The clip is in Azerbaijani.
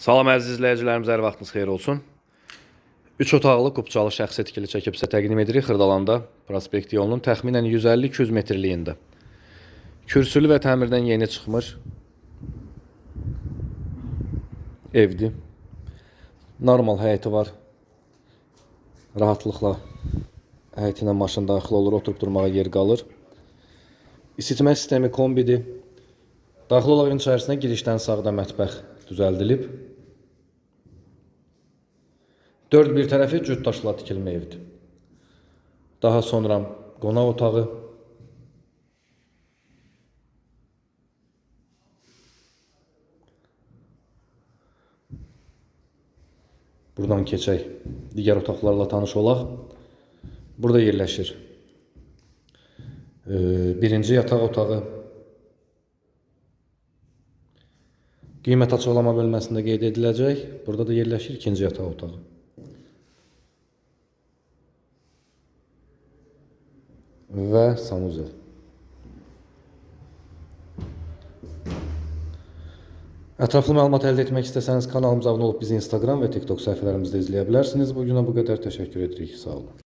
Salam əziz izləyicilərimiz, hər vaxtınız xeyir olsun. 3 otaqlı qubçalı şəxsi tikili çəkib sizə təqdim edirik Xırdalanda, prospekt yolunun təxminən 150-200 metrliyində. Kürsülü və təmirdən yeni çıxmış evdir. Normal həyəti var. Rahatlıqla həyəti ilə maşın daxil olur, oturub durmağa yer qalır. İsitmə sistemi kombidir. Daxil olaraq içərisinə girişdən sağda mətbəx düzəldilib. Dörd bir tərəfi cüt daşla tikilmə evdir. Daha sonra qonaq otağı. Buradan keçək. Digər otaqlarla tanış olaq. Burada yerləşir. Birinci yataq otağı. Qiymət açıqlama bölməsində qeyd ediləcək. Burada da yerləşir ikinci yataq otağı. Və sanuzel. Ətraflı məlumat əldə etmək istəsəniz kanalımıza abunə olub bizi Instagram və TikTok səhifələrimizdə izləyə bilərsiniz. Bu günə bu qədər təşəkkür edirik. Sağ olun.